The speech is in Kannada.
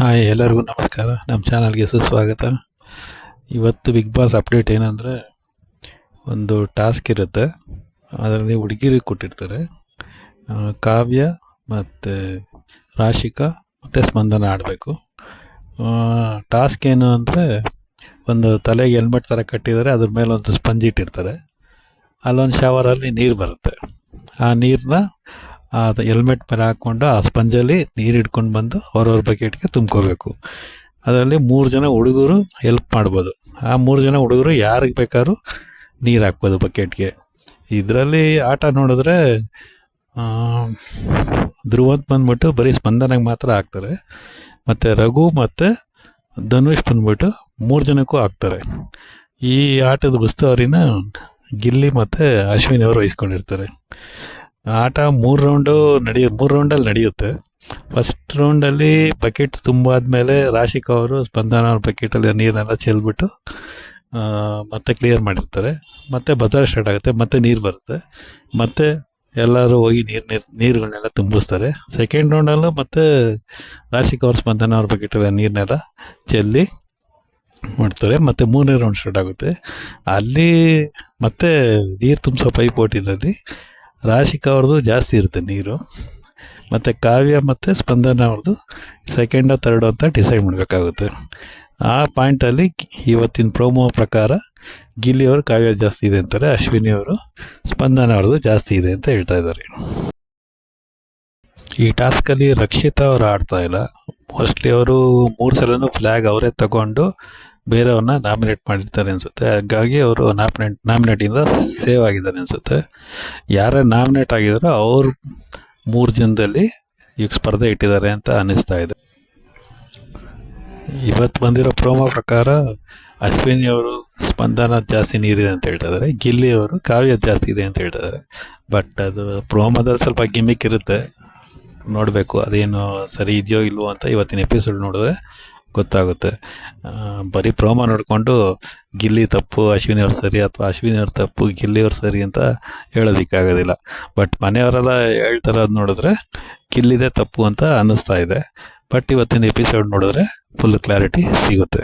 ಹಾಯ್, ಎಲ್ಲರಿಗೂ ನಮಸ್ಕಾರ. ನಮ್ಮ ಚಾನಲ್ಗೆ ಸುಸ್ವಾಗತ. ಇವತ್ತು ಬಿಗ್ ಬಾಸ್ ಅಪ್ಡೇಟ್ ಏನಂದರೆ, ಒಂದು ಟಾಸ್ಕ್ ಇರುತ್ತೆ. ಅದರಲ್ಲಿ ಹುಡುಗಿರಿಗೆ ಕೊಟ್ಟಿರ್ತಾರೆ. ಕಾವ್ಯ ಮತ್ತು ರಾಶಿಕಾ ಮತ್ತು ಸ್ಪಂದನ ಆಡಬೇಕು. ಟಾಸ್ಕ್ ಏನು ಅಂದರೆ, ಒಂದು ತಲೆಗೆ ಹೆಲ್ಮೆಟ್ ಥರ ಕಟ್ಟಿದರೆ ಅದ್ರ ಮೇಲೆ ಒಂದು ಸ್ಪಂಜ್ ಇಟ್ಟಿರ್ತಾರೆ. ಅಲ್ಲೊಂದು ಶವರಲ್ಲಿ ನೀರು ಬರುತ್ತೆ. ಆ ನೀರನ್ನ ಅದು ಹೆಲ್ಮೆಟ್ ಮೇಲೆ ಹಾಕ್ಕೊಂಡು ಆ ಸ್ಪಂಜಲ್ಲಿ ನೀರು ಹಿಡ್ಕೊಂಡು ಬಂದು ಅವ್ರವ್ರ ಬಕೆಟ್ಗೆ ತುಂಬ್ಕೋಬೇಕು. ಅದರಲ್ಲಿ ಮೂರು ಜನ ಹುಡುಗರು ಹೆಲ್ಪ್ ಮಾಡ್ಬೋದು. ಆ ಮೂರು ಜನ ಹುಡುಗರು ಯಾರಿಗೆ ಬೇಕಾದ್ರೂ ನೀರು ಹಾಕ್ಬೋದು ಬಕೆಟ್ಗೆ. ಇದರಲ್ಲಿ ಆಟ ನೋಡಿದ್ರೆ ಧ್ರುವಂತ್ ಬಂದ್ಬಿಟ್ಟು ಬರೀ ಸ್ಪಂದನಾಗ ಮಾತ್ರ ಹಾಕ್ತಾರೆ. ಮತ್ತು ರಘು ಮತ್ತು ಧನುಷ್ ಬಂದ್ಬಿಟ್ಟು ಮೂರು ಜನಕ್ಕೂ ಹಾಕ್ತಾರೆ. ಈ ಆಟದ ಉಸ್ತುವಾರಿನ ಗಿಲ್ಲಿ ಮತ್ತು ಅಶ್ವಿನಿ ಅವರು ವಹಿಸ್ಕೊಂಡಿರ್ತಾರೆ. ಆಟ ಮೂರು ರೌಂಡು ನಡೆಯ, ಮೂರು ರೌಂಡಲ್ಲಿ ನಡೆಯುತ್ತೆ. ಫಸ್ಟ್ ರೌಂಡಲ್ಲಿ ಬಕೆಟ್ ತುಂಬಾದ್ಮೇಲೆ ರಾಶಿಕ್ ಅವರು ಸ್ಪಂದನ ಅವ್ರ ಬಕೆಟಲ್ಲಿ ನೀರನ್ನೆಲ್ಲ ಚೆಲ್ಬಿಟ್ಟು ಮತ್ತೆ ಕ್ಲಿಯರ್ ಮಾಡಿರ್ತಾರೆ. ಮತ್ತೆ ಬಜಾರ್ ಸ್ಟಾರ್ಟ್ ಆಗುತ್ತೆ, ಮತ್ತೆ ನೀರು ಬರುತ್ತೆ. ಮತ್ತೆ ಎಲ್ಲರೂ ಹೋಗಿ ನೀರು ನೀರು, ನೀರುಗಳನ್ನೆಲ್ಲ ತುಂಬಿಸ್ತಾರೆ. ಸೆಕೆಂಡ್ ರೌಂಡಲ್ಲೂ ಮತ್ತೆ ರಾಶಿಕ್ ಅವ್ರ ಸ್ಪಂದನ ಅವ್ರ ಬಕೆಟಲ್ಲಿ ನೀರನ್ನೆಲ್ಲ ಚೆಲ್ಲಿ ಮಾಡ್ತಾರೆ. ಮತ್ತೆ ಮೂರನೇ ರೌಂಡ್ ಸ್ಟಾರ್ಟ್ ಆಗುತ್ತೆ. ಅಲ್ಲಿ ಮತ್ತೆ ನೀರು ತುಂಬಿಸೋ ಪೈಪೋಟಿನಲ್ಲಿ ರಾಶಿಕಾ ಅವ್ರದ್ದು ಜಾಸ್ತಿ ಇರುತ್ತೆ ನೀರು. ಮತ್ತು ಕಾವ್ಯ ಮತ್ತು ಸ್ಪಂದನ ಅವ್ರದ್ದು ಸೆಕೆಂಡ ತರ್ಡು ಅಂತ ಡಿಸೈಡ್ ಮಾಡಬೇಕಾಗುತ್ತೆ. ಆ ಪಾಯಿಂಟಲ್ಲಿ ಇವತ್ತಿನ ಪ್ರೋಮೋ ಪ್ರಕಾರ ಗಿಲ್ಲಿ ಅವರು ಕಾವ್ಯ ಜಾಸ್ತಿ ಇದೆ ಅಂತಾರೆ, ಅಶ್ವಿನಿ ಅವರು ಸ್ಪಂದನ ಅವ್ರದ್ದು ಜಾಸ್ತಿ ಇದೆ ಅಂತ ಹೇಳ್ತಾ ಇದ್ದಾರೆ. ಈ ಟಾಸ್ಕಲ್ಲಿ ರಕ್ಷಿತಾ ಅವರು ಆಡ್ತಾ ಇಲ್ಲ. ಮೋಸ್ಟ್ಲಿ ಅವರು ಮೂರು ಸಲನೂ ಫ್ಲ್ಯಾಗ್ ಅವರೇ ತಗೊಂಡು ಬೇರೆಯವ್ರನ್ನ ನಾಮಿನೇಟ್ ಮಾಡಿರ್ತಾರೆ ಅನಿಸುತ್ತೆ. ಹಾಗಾಗಿ ಅವರು ನಾಮಿನೇಟ್ ನಾಮಿನೇಟಿಂದ ಸೇವ್ ಆಗಿದ್ದಾರೆ ಅನಿಸುತ್ತೆ. ಯಾರೇ ನಾಮಿನೇಟ್ ಆಗಿದಾರೋ ಅವರು ಮೂರು ಜನದಲ್ಲಿ ಈಗ ಸ್ಪರ್ಧೆ ಇಟ್ಟಿದ್ದಾರೆ ಅಂತ ಅನ್ನಿಸ್ತಾ ಇದೆ. ಇವತ್ತು ಬಂದಿರೋ ಪ್ರೋಮೋ ಪ್ರಕಾರ ಅಶ್ವಿನಿ ಅವರು ಸ್ಪಂದನ ಜಾಸ್ತಿ ನೀರಿದೆ ಅಂತ ಹೇಳ್ತಾ ಇದ್ದಾರೆ. ಗಿಲ್ಲಿ ಅವರು ಕಾವ್ಯ ಜಾಸ್ತಿ ಇದೆ ಅಂತ ಹೇಳ್ತಾ ಇದ್ದಾರೆ. ಬಟ್ ಅದು ಪ್ರೋಮೋದಲ್ಲಿ ಸ್ವಲ್ಪ ಗಿಮಿಕ್ ಇರುತ್ತೆ. ನೋಡಬೇಕು ಅದೇನು ಸರಿ ಇದೆಯೋ ಇಲ್ವೋ ಅಂತ ಇವತ್ತಿನ ಎಪಿಸೋಡ್ ನೋಡಿದ್ರೆ ಗೊತ್ತಾಗುತ್ತೆ. ಬರೀ ಪ್ರೋಮೋ ನೋಡಿಕೊಂಡು ಗಿಲ್ಲಿ ತಪ್ಪು, ಅಶ್ವಿನಿ ಅವ್ರು ಸರಿ ಅಥವಾ ಅಶ್ವಿನಿ ಅವ್ರ ತಪ್ಪು, ಗಿಲ್ಲಿ ಅವ್ರು ಸರಿ ಅಂತ ಹೇಳೋದಕ್ಕಾಗೋದಿಲ್ಲ. ಬಟ್ ಮನೆಯವರೆಲ್ಲ ಹೇಳ್ತಾರದು ನೋಡಿದ್ರೆ ಗಿಲ್ಲಿದೆ ತಪ್ಪು ಅಂತ ಅನ್ನಿಸ್ತಾ ಇದೆ. ಬಟ್ ಇವತ್ತಿನ ಎಪಿಸೋಡ್ ನೋಡಿದ್ರೆ ಫುಲ್ ಕ್ಲಾರಿಟಿ ಸಿಗುತ್ತೆ.